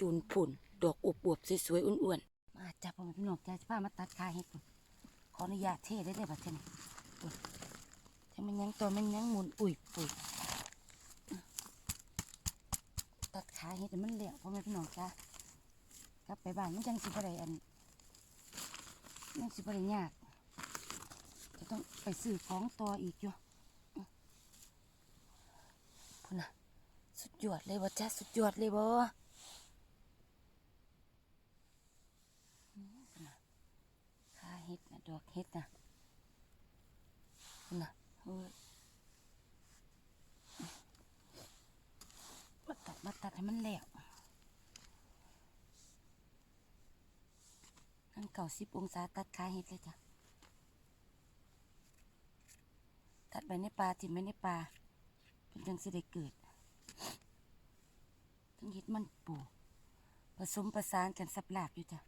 จูนผุ่น ดอกอวบๆสวยๆอ้วนๆ มาจับผมพี่น้องจ้าจะพามาตัดขาเห็ดพุ่นขออนุญาตเทได้เลยบัดเทนี่พุ่นถ้ามันยังตัวมันยังหมุนอุ่ยปุ๋ยตัดขาเห็ดมันเหลวพ่อแม่พี่น้องจ้ากลับไปบ้านมันจังสิบอะไรอันยังสิบอะไรยากจะต้องไปซื้อของต่ออีกอยู่พุ่นน่ะสุดยอดเลยบ่จ้าสุดยอดเลยบ่อืมพุ่นน่ะขาเห็ ดอกเห็ดนะน่ะเฮ้ยมาตัดมาตัดให้มันแหลกนั่นเก่าสิบองศาตัดขาเห็ดเลยจ้ะ ตัดไปในป่าถิ่มไปในป่าเป็นจังสิได้เกิดทั้งเห็ดมันปูผสมประสานกันสับหลาบอยู่จ้ะ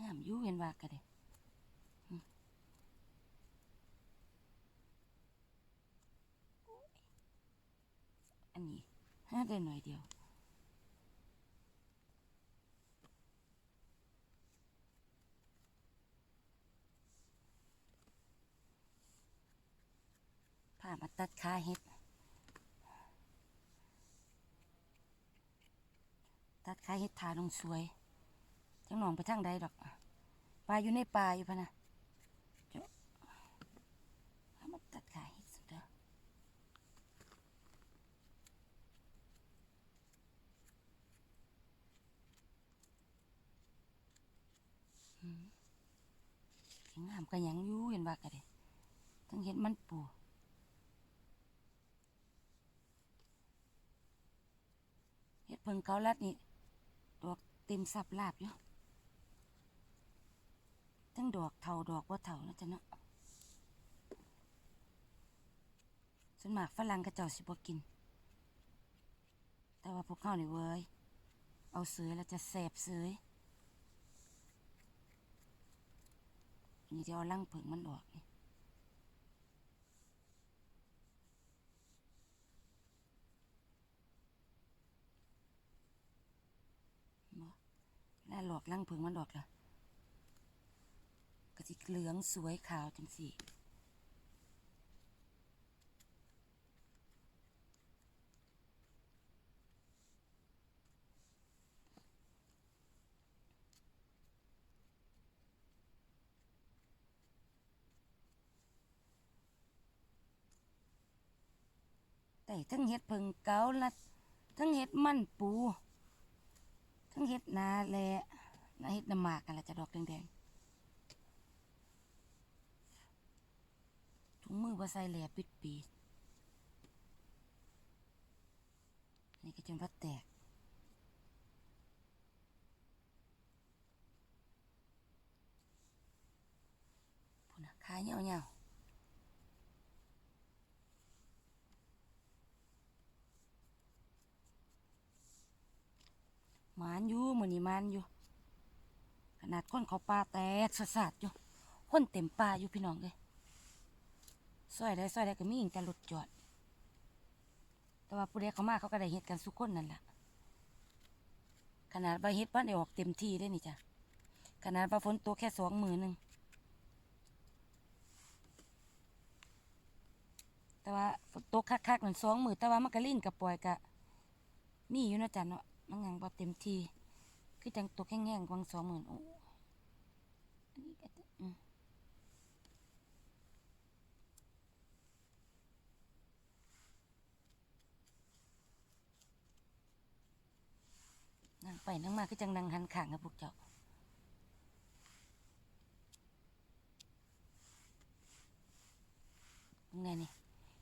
งาม อยู่เห็นว่ากันเลยอันนี้ห้าได้หน่อยเดียวผ่ามาตัดขาเห็ด ตัดขาเห็ดถาลงสวย จังหนองไปทางใดดอก ปลาอยู่ในป่าอยู่พะนะเจ้าพามาตัดขาเห็ดสุดเด้ออืมงามก็ยังอยู่เห็นว่ากันเลยทั้งเห็ดมันปูเฮ็ดเพิ่งเกาลัดนี่ดอกเต็มสับลาบอยู่ ทั้งดอกเทาดอกว่าเทานะจ๊ะเนาะส่วนมากฝรั่งก็เจ้าสิบ่กิน แต่ว่าพวกเขานี่เว้ย เอาเสยแล้วจะแสบเสยนี่จะเอาลังเผิงมันออกนี่บ่แล้วหลอกลังเพิงมันดอกละ ก็สิเหลืองสวยขาวจังสิแต่ทั้งเห็ดเพิงเกาลัดทั้งเห็ดมันปู ทั้งเห็ดนาแลนาเห็ดน้ำหมากกันละจะดอกแดงๆถุง มือบ่ใส่แหลปิดปีดนี่ก็จนว่าแตกพูนะขายเหี่ยวเหี่ยวมานอยู่มือนี่มานอยู่ ขนาดคนเขาปลาแตกสะสาดอยู่คนเต็มป่าอยู่พี่น้องเลย ซอยได้ซอยได้ก็มีอิงแต่รถจอด แต่ว่าผู้ใดเขามาเขาก็ได้เฮ็ดกันสุกคนนั่นแหละขนาดว่าเฮ็ดบ้านได้ออกเต็มที่ได้นี่จ้ะขนาดว่าฝนตกแค่สองมือหนึ่งแต่ว่าฝนตกคักๆหนึ่งสองมือแต่ว่ามันก็ลิ่นกับปล่อยกะมีอยู่นะจ๊ะเนาะมันยังบ่เต็มที่คือจังตกแห้งๆกวางสองหมื่นโอ้อันนี้ก็จะอืมนั่ง ไปนั่งมาคือจังนั่งหันขางกับพวกเจ้าเบิ่งแน่นี่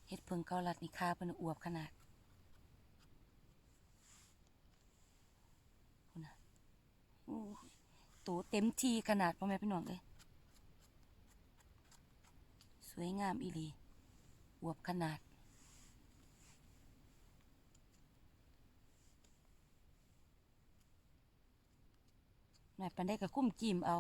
เฮ็ดเพิงเกาลัดนี่คาเป็นอวบขนาดคุณน่ะโอ้ยโตเต็มทีขนาดพ่อแม่พี่น้องเลยสวยงามอีหลีอวบขนาด หน่อยปันได้กับคุ้มจิ้มเอา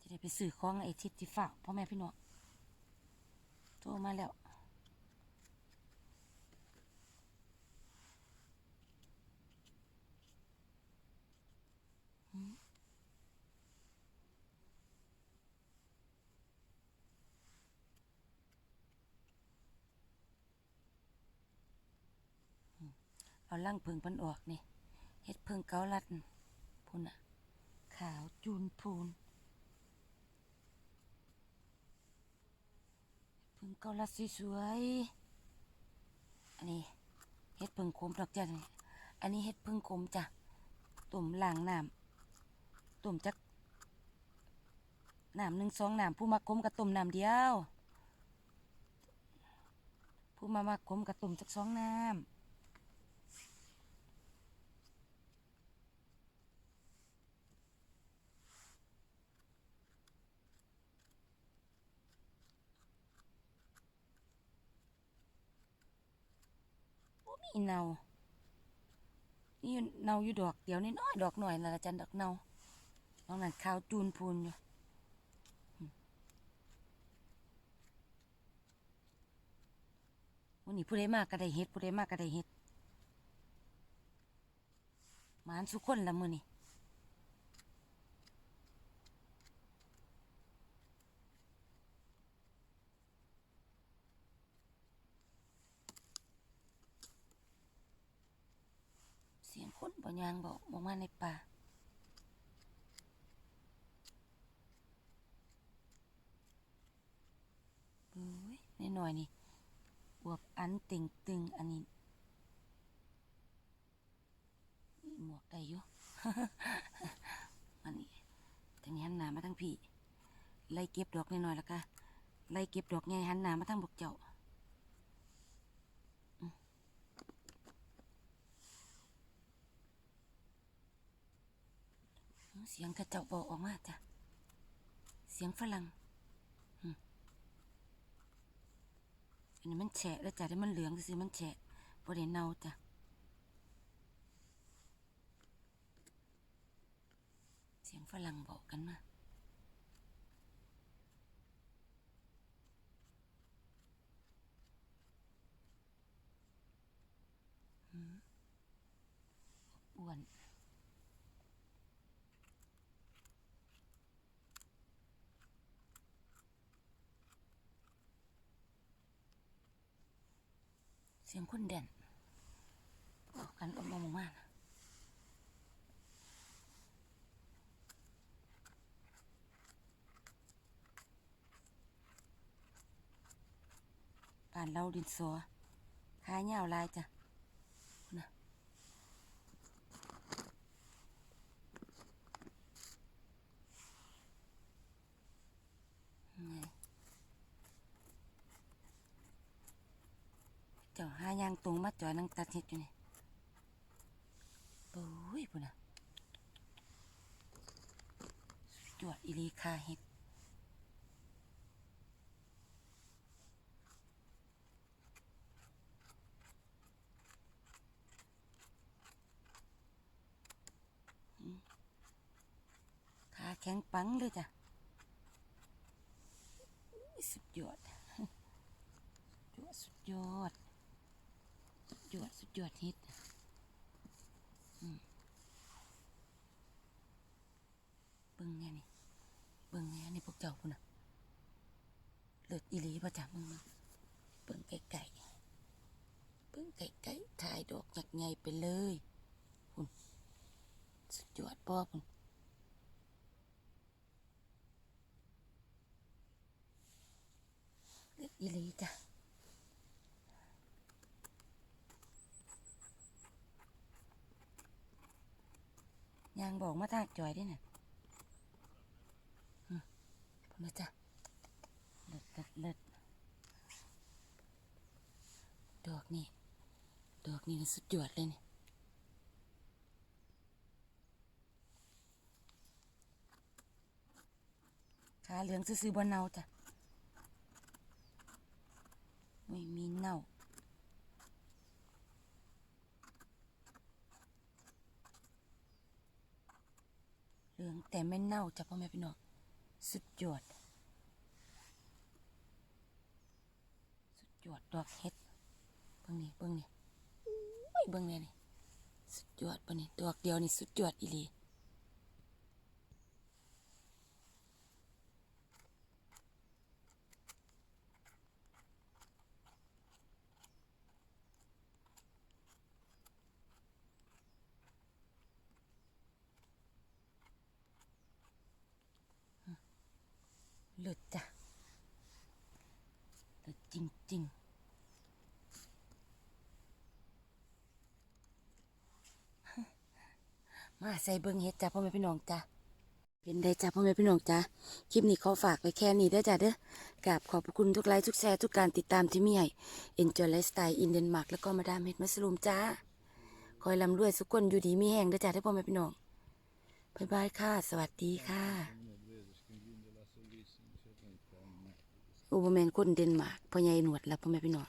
จะได้ไปสื่อของไอ้ทิศที่ฝากพ่อแม่พี่น้องโทรมาแล้ว เอาล่างเพิงพันออกนี่เฮ็ดเพิงเกาลัดน่ะพูนอะขาวจูนพูนเพิงเกาลัดสวยๆอันนี้เฮ็ดเพิงโคมดอกจ้ะนี่อันนี้เฮ็ดเพิงโคมจ้ะตุ่มล้างน้ำตุ่มจักน้ำหนึ่งสองน้ำผู้มาคมกับตุ่มน้ำเดียว ผู้มามาคมกับตุ่มจักสองน้ำ บ่มีเนานี่อยู่เนาอยู่ดอกเดียวนี่น้อยดอกหน่อยนะจันดอกเนาดองนั้นข้าวจูนพูนอยู่วันนี้ผู้ใดมากก็ได้เฮ็ดผู้ใดมากก็ได้เฮ็ดหมานสุกคนละมือนี่เสียง คนบ่ยางบอกบอกมาในป่าเอ้ยนหน่อยนี่บวบอันติ่งตึงอันนี้หมวกได้อยู่ อันนี้ทางนี้หันหน้ามาทางพี่ ไล่เก็บดอกน้อยแล้วก็ไล่เก็บดอกใหญ่หันหน้ามาทางบกเจ้า เสียงกระเจ้าบอกออกมาจ้ะ เสียงฝรั่งอันนี้มันแฉะแล้วจ้ะที่มันเหลืองสิมันแฉะบ่ได้เน่าจ้ะเสียงฝรั่งบอกกันมาอืมอ้วน เสียงคนเด่นบอกกันออกมาหมู่บ้านน่ะป่านเราดินสอขายเงาลายจ้ะไง เจ้าหายางตรงมาจอยนังตัดเห็ดอยู่นี่โอ้ยพุ่นนะสุดยอดอีหลีคาเห็ดขาแข็งปังเลยจ้ะ สุดยอด สุดยอด ยอดสุดยอดสุดยอดฮิตเบิ่งไงนี่เบิ่งไงนี่พวกเจ้าคุณน่ะเลิศอีหลีป่ะจ้ะมึงมาเบิ่งไก่ๆเบิ่งไก่ๆถ่ายดอกหยักใหญ่ไปเลยคุณสุดยอดป้อคุณเลือดอีหลีจ้ะางบอกมาทางจอยด้วยน่ะอืมพอนะจ้ะเลิศเลิศเลิศดอกนี่ ดอกนี่สุดยอดเลยนี่ขาเหลืองซื้อๆบนเนาจ้ะ ไม่มีเน่า เหลือง แต่ไม่เน่าจ้ะพ่อแม่พี่น้องสุดยอด สุดยอดดอกเห็ดเบิ่งนี่เบิ่งนี่อุ้ยเบิ่งนี่นี่สุดยอดปะนี่ดอกเดียวนี่สุดยอดอีหลี ลิศจ้ะเลิศจริง ๆมาใส่เบิ้งเฮ็ดจ้ะพ่อแม่พี่น้องจ้ะเป็นได้จ้ะพ่อแม่พี่น้องจ้ะคลิปนี้ขอฝากไว้แค่นี้เด้อจ้ะเด้อกราบขอบคุณทุกไลค์ทุกแชร์ทุกการติดตามที่มีให้ Enjoy Lifestyle in Denmark แล้วก็มาดามเฮ็ดมัสลูมจ้าคอยลำรวยสุกคนอยู่ดีมีแห้งเด้อจ้ะเด้อพ่อแม่พี่น้อง บ๊ายบายค่ะ สวัสดีค่ะ อุบเมนคนเดนมาร์กพ่อใหญ่หนวดแล้วพ่อแม่พี่น้อง